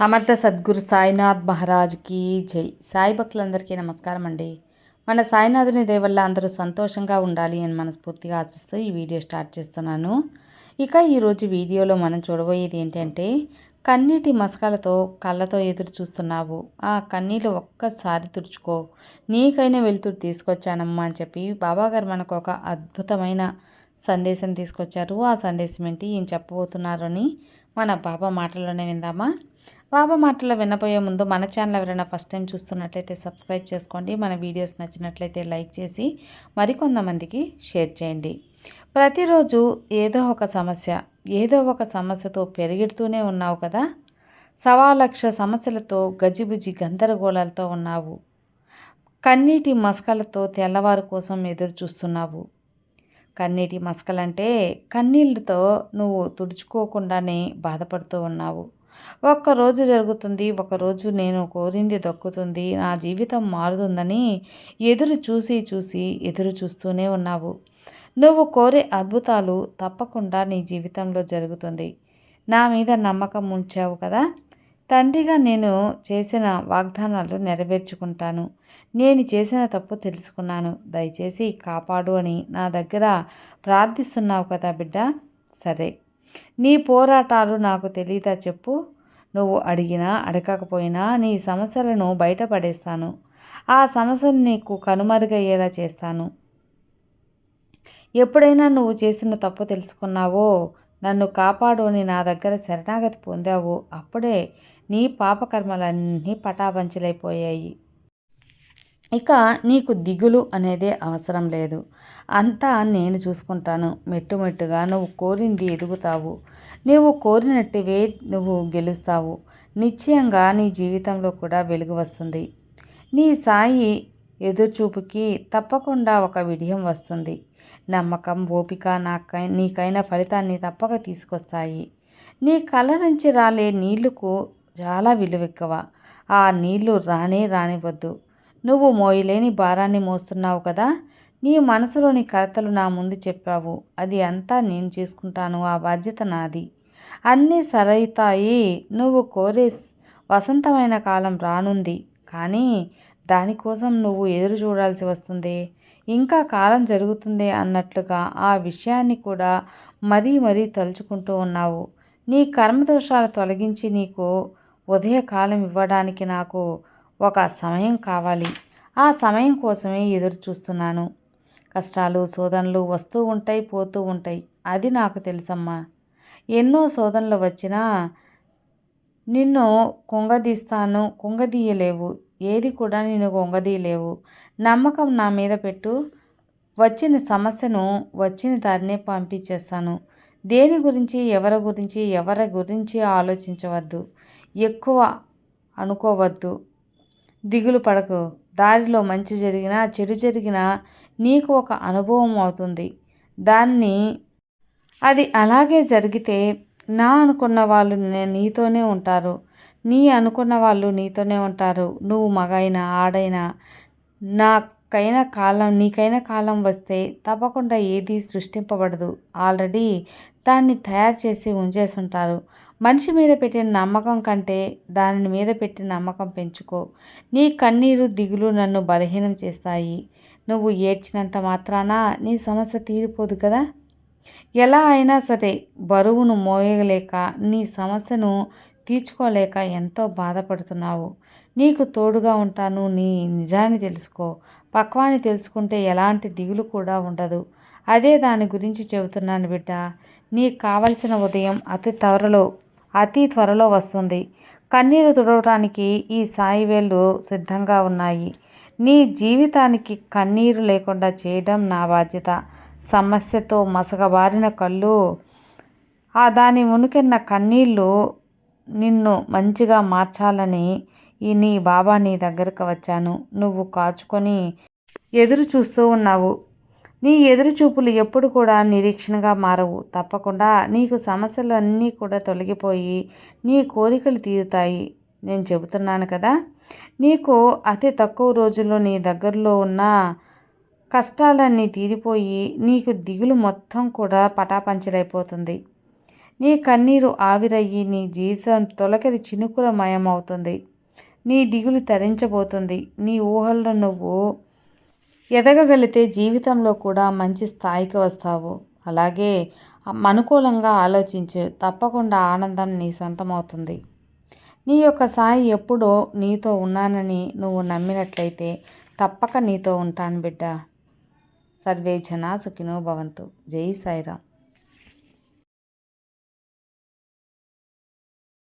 సమర్థ సద్గురు సాయినాథ్ మహారాజ్కి జై. సాయి భక్తులందరికీ నమస్కారం అండి. మన సాయినాథుని దేవల్ల అందరూ సంతోషంగా ఉండాలి అని మనస్ఫూర్తిగా ఆశిస్తూ ఈ వీడియో స్టార్ట్ చేస్తున్నాను. ఇక ఈరోజు వీడియోలో మనం చూడబోయేది ఏంటంటే కన్నీటి మసకాలతో కళ్ళతో ఎదురు చూస్తున్నావు. ఆ కన్నీళ్ళు ఒక్కసారి తుడుచుకో. నీకైనా వెళ్తూ తీసుకొచ్చానమ్మా అని చెప్పి బాబాగారు మనకు ఒక అద్భుతమైన సందేశం తీసుకొచ్చారు. ఆ సందేశం ఏంటి? ఏం చెప్పబోతున్నారు అని మన బాబా మాటల్లోనే విందామా? బాబా మాటలు వినబోయే ముందు మన ఛానల్ ఎవరైనా ఫస్ట్ టైం చూస్తున్నట్లయితే సబ్స్క్రైబ్ చేసుకోండి. మన వీడియోస్ నచ్చినట్లయితే లైక్ చేసి మరికొంతమందికి షేర్ చేయండి. ప్రతిరోజు ఏదో ఒక సమస్య ఏదో ఒక సమస్యతో పెరిగెడుతూనే ఉన్నావు కదా? సవా లక్ష సమస్యలతో గజిబుజి గందరగోళాలతో ఉన్నావు. కన్నీటి మసకలతో తెల్లవారు కోసం ఎదురు చూస్తున్నావు కన్నీటి మసకలంటే కన్నీళ్ళతో నువ్వు తుడుచుకోకుండానే బాధపడుతూ ఉన్నావు. ఒక్కరోజు జరుగుతుంది ఒకరోజు నేను కోరింది దక్కుతుంది నా జీవితం మారుతుందని ఎదురు చూసి చూసి ఎదురు చూస్తూనే ఉన్నావు. నువ్వు కోరే అద్భుతాలు తప్పకుండా నీ జీవితంలో జరుగుతుంది. నా మీద నమ్మకం ఉంచావు కదా? తండ్రిగా నేను చేసిన వాగ్దానాలు నెరవేర్చుకుంటాను. నేను చేసిన తప్పు తెలుసుకున్నాను. దయచేసి కాపాడు అని నా దగ్గర ప్రార్థిస్తున్నావు కదా బిడ్డ. సరే. నీ పోరాటాలు నాకు తెలియదా చెప్పు. నువ్వు అడిగినా అడగకపోయినా నీ సమస్యలను బయటపడేస్తాను. ఆ సమస్యను నీకు కనుమరుగయ్యేలా చేస్తాను. ఎప్పుడైనా నువ్వు చేసిన తప్పు తెలుసుకున్నావో నన్ను కాపాడుని నా దగ్గర శరణాగతి పొందావు. అప్పుడే నీ పాపకర్మలన్నీ పటాపంచలైపోయాయి. ఇక నీకు దిగులు అనేదే అవసరం లేదు. అంతా నేను చూసుకుంటాను. మెట్టుమెట్టుగా నువ్వు కోరింది ఎదుగుతావు. నువ్వు కోరినట్టువే నువ్వు గెలుస్తావు. నిశ్చయంగా నీ జీవితంలో కూడా వెలుగు వస్తుంది. నీ సాయి ఎదురుచూపుకి తప్పకుండా ఒక విజయం వస్తుంది. నమ్మకం ఓపిక నాకై నీకైన ఫలితాన్ని తప్పక తీసుకొస్తాయి. నీ కళ్ళ నుంచి రాలే నీళ్ళకు చాలా విలువెక్కువ. ఆ నీళ్ళు రానే రానివ్వద్దు. నువ్వు మోయలేని భారాన్ని మోస్తున్నావు కదా? నీ మనసులోని కలతలు నా ముందు చెప్పావు. అది అంతా నేను చేసుకుంటాను. ఆ బాధ్యత నాది. అన్నీ సరైతాయి. నువ్వు కోరే వసంతమైన కాలం రానుంది. కానీ దానికోసం నువ్వు ఎదురు చూడాల్సి వస్తుంది. ఇంకా కాలం జరుగుతుంది అన్నట్లుగా ఆ విషయాన్ని కూడా మరీ మరీ తలుచుకుంటూ ఉన్నావు. నీ కర్మదోషాలు తొలగించి నీకు ఉదయకాలం ఇవ్వడానికి నాకు ఒక సమయం కావాలి. ఆ సమయం కోసమే ఎదురు చూస్తున్నాను. కష్టాలు శోధనలు వస్తూ ఉంటాయి పోతూ ఉంటాయి. అది నాకు తెలుసమ్మా. ఎన్నో శోధనలు వచ్చినా నిన్ను కుంగదీస్తాను కుంగదీయలేవు. ఏది కూడా నేను కుంగదీయలేవు నమ్మకం నా మీద పెట్టు. వచ్చిన సమస్యను వచ్చిన దారినే పంపించేస్తాను. దేని గురించి ఎవరి గురించి ఎవరి గురించి ఆలోచించవద్దు. ఎక్కువ అనుకోవద్దు. దిగులు పడకు. దారిలో మంచి జరిగినా చెడు జరిగినా నీకు ఒక అనుభవం అవుతుంది. దాన్ని అది అలాగే జరిగితే నా అనుకున్న వాళ్ళు నీతోనే ఉంటారు. నీ అనుకున్న వాళ్ళు నీతోనే ఉంటారు. నువ్వు మగైనా ఆడైనా నాకైన కాలం నీకైన కాలం వస్తే తప్పకుండా ఏది సృష్టింపబడదు. ఆల్రెడీ దాన్ని తయారు చేసి ఉంచేసుంటారు. మనిషి మీద పెట్టిన నమ్మకం కంటే దాని మీద పెట్టిన నమ్మకం పెంచుకో. నీ కన్నీరు దిగులు నన్ను బలహీనం చేస్తాయి. నువ్వు ఏడ్చినంత మాత్రాన నీ సమస్య తీరిపోదు కదా? ఎలా అయినా సరే బరువును మోయలేక నీ సమస్యను తీర్చుకోలేక ఎంతో బాధపడుతున్నావు. నీకు తోడుగా ఉంటాను నీ నిజాన్ని తెలుసుకో. పక్వాన్ని తెలుసుకుంటే ఎలాంటి దిగులు కూడా ఉండదు. అదే దాని గురించి చెబుతున్నాను బిడ్డ. నీకు కావలసిన ఉదయం అతి త్వరలో అతి త్వరలో వస్తుంది. కన్నీరు తుడవటానికి ఈ సాయి వేళ్ళు సిద్ధంగా ఉన్నాయి. నీ జీవితానికి కన్నీరు లేకుండా చేయడం నా బాధ్యత. సమస్యతో మసకబారిన కళ్ళు ఆ దాని ఉనికిన్న కన్నీళ్ళు నిన్ను మంచిగా మార్చాలని ఈ నీ బాబా నీ దగ్గరకు వచ్చాను. నువ్వు కాచుకొని ఎదురు చూస్తూ ఉన్నావు. నీ ఎదురు చూపులు ఎప్పుడు కూడా నిరీక్షణగా మారవు. తప్పకుండా నీకు సమస్యలు అన్నీ కూడా తొలగిపోయి నీ కోరికలు తీరుతాయి. నేను చెబుతున్నాను కదా నీకు అతి తక్కువ రోజుల్లో నీ దగ్గరలో ఉన్న కష్టాలన్నీ తీరిపోయి నీకు దిగులు మొత్తం కూడా పటాపంచలైపోతుంది. నీ కన్నీరు ఆవిరయ్యి నీ జీవితం తొలకరి చినుకుల మయమవుతుంది నీ దిగులు తరించబోతుంది. నీ ఊహల్లో నువ్వు ఎదగగలిగితే జీవితంలో కూడా మంచి స్థాయికి వస్తావు. అలాగే అనుకూలంగా ఆలోచించు. తప్పకుండా ఆనందం నీ సొంతమవుతుంది. నీ యొక్క సాయి ఎప్పుడో నీతో ఉన్నానని నువ్వు నమ్మినట్లయితే తప్పక నీతో ఉంటాను బిడ్డ. సర్వే జనా సుఖినో భవంతు. జై సాయిరామ్.